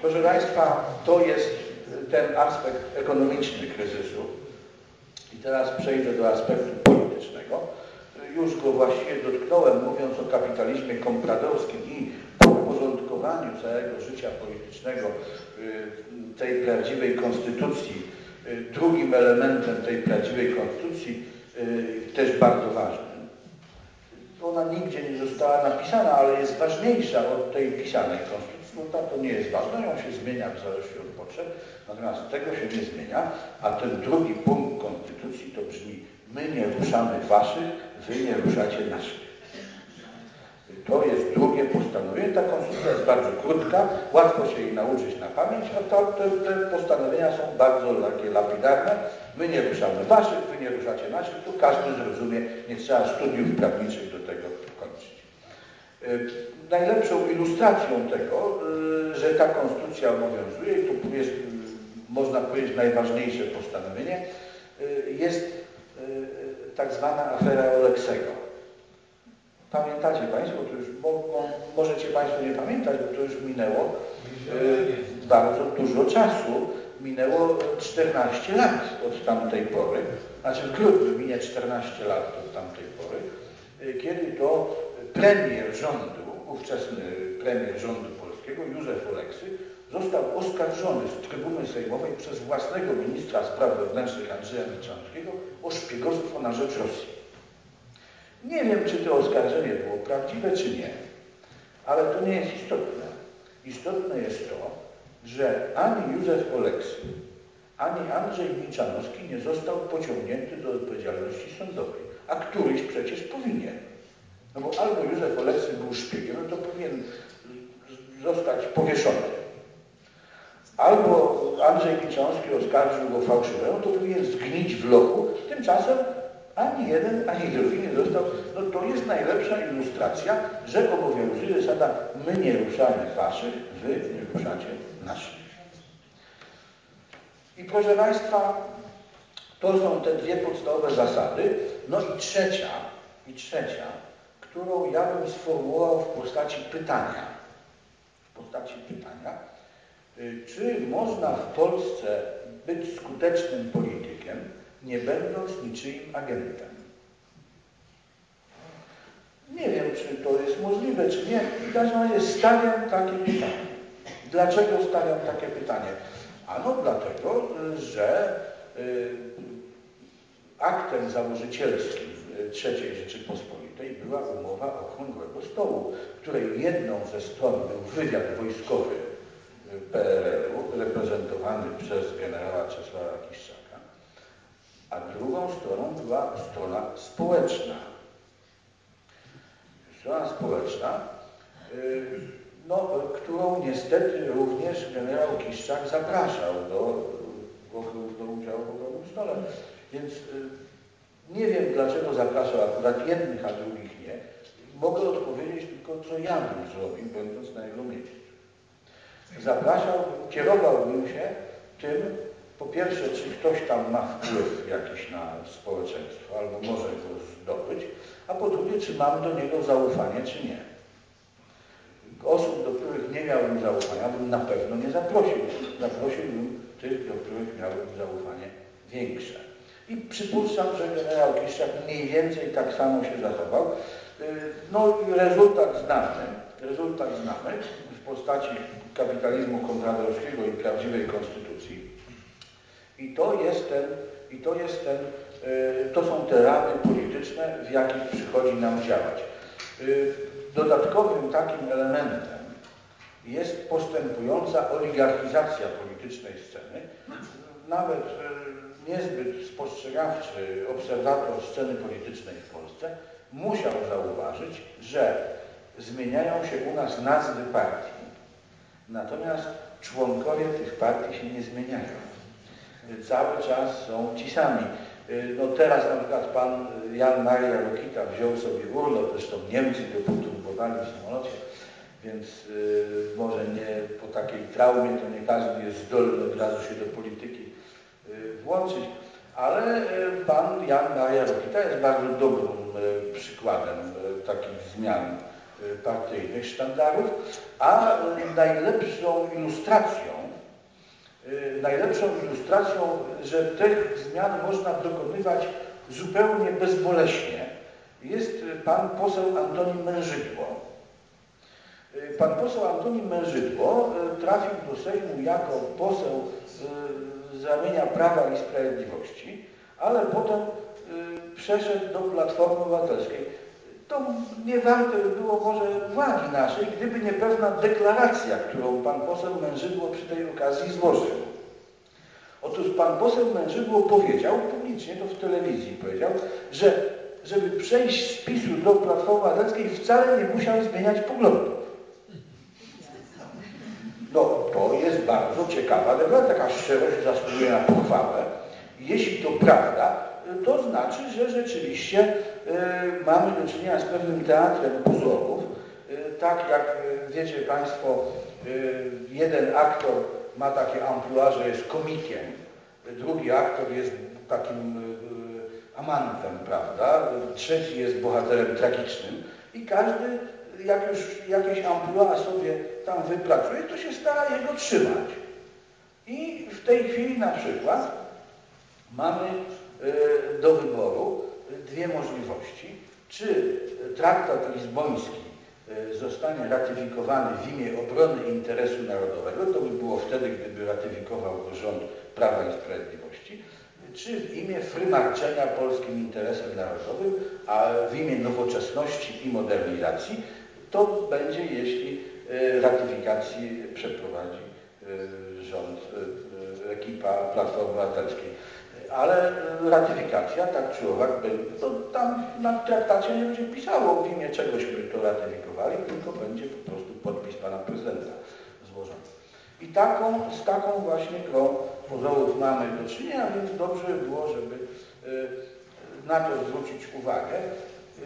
Proszę Państwa, to jest ten aspekt ekonomiczny kryzysu. I teraz przejdę do aspektu politycznego. Już go właściwie dotknąłem, mówiąc o kapitalizmie kompradorskim i podporządkowaniu całego życia politycznego y, tej prawdziwej konstytucji. Y, drugim elementem tej prawdziwej konstytucji, y, też bardzo ważnym, ona nigdzie nie została napisana, ale jest ważniejsza od tej pisanej konstytucji, bo ta to nie jest ważna, ją się zmienia w zależności od potrzeb, natomiast tego się nie zmienia, a ten drugi punkt konstytucji to brzmi my nie ruszamy waszych, wy nie ruszacie naszych. To jest drugie postanowienie. Ta konstytucja jest bardzo krótka, łatwo się jej nauczyć na pamięć, a to, te, te postanowienia są bardzo takie lapidarne. My nie ruszamy waszych, wy nie ruszacie naszych. Tu każdy zrozumie, nie trzeba studiów prawniczych do tego najlepszą ilustracją tego, y, że ta konstytucja obowiązuje, i tu jest, można powiedzieć, najważniejsze postanowienie, y, jest tak zwana afera Oleksego. Pamiętacie Państwo, to już możecie Państwo nie pamiętać, bo to już minęło y, bardzo dużo czasu. Minęło 14 lat od tamtej pory, znaczy w grudniu minie 14 lat od tamtej pory, y, kiedy to premier rządu, ówczesny premier rządu polskiego, Józef Oleksy, został oskarżony z trybuny sejmowej przez własnego ministra spraw wewnętrznych Andrzeja Milczanowskiego o szpiegostwo na rzecz Rosji. Nie wiem, czy to oskarżenie było prawdziwe, czy nie, ale to nie jest istotne. Istotne jest to, że ani Józef Oleksy, ani Andrzej Milczanowski nie został pociągnięty do odpowiedzialności sądowej, a któryś przecież powinien. No bo albo Józef Oleksy był szpiegiem, no to powinien zostać powieszony. Albo Andrzej Milczanowski oskarżył go fałszywego, no to powinien zgnić w lochu. Tymczasem ani jeden, ani drugi nie został. No to jest najlepsza ilustracja, że obowiązuje zasada my nie ruszamy waszych, wy nie ruszacie naszych. I proszę Państwa, to są te dwie podstawowe zasady. No i trzecia, i trzecia, którą ja bym sformułował w postaci pytania. W postaci pytania. Y, czy można w Polsce być skutecznym politykiem, nie będąc niczyim agentem. Nie wiem, czy to jest możliwe, czy nie. W każdym razie stawiam takie pytanie. Dlaczego stawiam takie pytanie? Ano dlatego, że y, aktem założycielskim III Rzeczypospolitej była umowa okrągłego stołu, której jedną ze stron był wywiad wojskowy PRL-u reprezentowany przez generała Czesława Kiszczaka a drugą stroną była strona społeczna. Strona społeczna, y, no, którą niestety również generał Kiszczak zapraszał do, do udziału w okrągłym stole. Więc y, dlaczego zapraszał akurat jednych, a drugich nie. Mogę odpowiedzieć tylko, co ja bym zrobił, będąc na jego miejscu. Zapraszał, kierowałbym się tym, po pierwsze, czy ktoś tam ma wpływ jakiś na społeczeństwo, albo może go zdobyć, a po drugie, czy mam do niego zaufanie, czy nie. Osób, do których nie miałbym zaufania, bym na pewno nie zaprosił. Zaprosiłbym tych, do których miałbym zaufanie większe. I przypuszczam, że generał Kiszczak mniej więcej tak samo się zachował. Y, no rezultat znamy. Rezultat znamy w postaci kapitalizmu kompradorskiego i prawdziwej konstytucji i to jest ten, i to jest ten, y, to są te ramy polityczne, w jakich przychodzi nam działać. Y, dodatkowym takim elementem jest postępująca oligarchizacja politycznej sceny. Nawet niezbyt spostrzegawczy obserwator sceny politycznej w Polsce musiał zauważyć, że zmieniają się u nas nazwy partii, natomiast członkowie tych partii się nie zmieniają cały czas są ci sami. Y, no teraz na przykład pan Jan Maria Rokita wziął sobie urlop, zresztą Niemcy go poturbowali w samolocie, więc y, może nie po takiej traumie to nie każdy jest zdolny od razu się do polityki włączyć, ale pan Jan Maria Rokita jest bardzo dobrym przykładem takich zmian partyjnych sztandarów, a najlepszą ilustracją, najlepszą ilustracją, że tych zmian można dokonywać zupełnie bezboleśnie, jest pan poseł Antoni Mężydło. Pan poseł Antoni Mężydło trafił do Sejmu jako poseł z ramienia Prawa i Sprawiedliwości, ale potem przeszedł do Platformy Obywatelskiej. To nie warte było może uwagi naszej, gdyby nie pewna deklaracja, którą pan poseł Mężydło przy tej okazji złożył. Otóż pan poseł Mężydło powiedział, publicznie to w telewizji powiedział, że żeby przejść z PiSu do Platformy Obywatelskiej wcale nie musiał zmieniać poglądów. No to jest bardzo ciekawa deklaracja, taka szczerość zasługuje na pochwałę. Jeśli to prawda, to znaczy, że rzeczywiście e, mamy do czynienia z pewnym teatrem pozorów. E, tak jak e, wiecie Państwo, jeden aktor ma takie amplua, że jest komikiem, drugi aktor jest takim amantem, prawda? Trzeci jest bohaterem tragicznym i każdy, jak już jakieś amplua sobie tam wypracuje, to się stara jego trzymać. I w tej chwili na przykład mamy E, do wyboru dwie możliwości. Czy traktat lizboński e, zostanie ratyfikowany w imię obrony interesu narodowego, to by było wtedy, gdyby ratyfikował go rząd Prawa i Sprawiedliwości, czy w imię frymarczenia polskim interesem narodowym, a w imię nowoczesności i modernizacji, to będzie, jeśli e, ratyfikacji przeprowadzi rząd, ekipa Platformy Obywatelskiej ale ratyfikacja, tak czy owak, to tam na traktacie nie będzie pisało w imię czegośmy to ratyfikowali, tylko będzie po prostu podpis pana prezydenta złożony. I taką, z taką właśnie grą pozorów mamy do czynienia, więc dobrze by było, żeby na to zwrócić uwagę,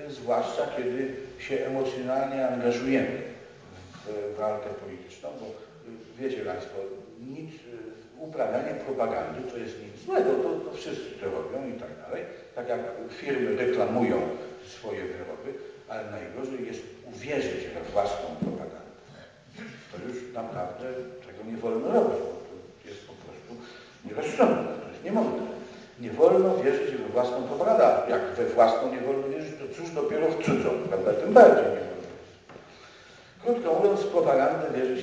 zwłaszcza kiedy się emocjonalnie angażujemy w walkę polityczną, bo y, wiecie Państwo, nic uprawianie propagandy to jest nic złego, to, to wszyscy to robią i tak dalej. Tak jak firmy reklamują swoje wyroby, ale najgorzej jest uwierzyć we własną propagandę. To już naprawdę tego nie wolno robić, bo to jest po prostu nierozsądne, to jest niemądre. Nie wolno wierzyć we własną propagandę, jak we własną nie wolno cóż dopiero w cudzą, prawda? Tym bardziej nie. Krótko mówiąc, w propagandę wierzyć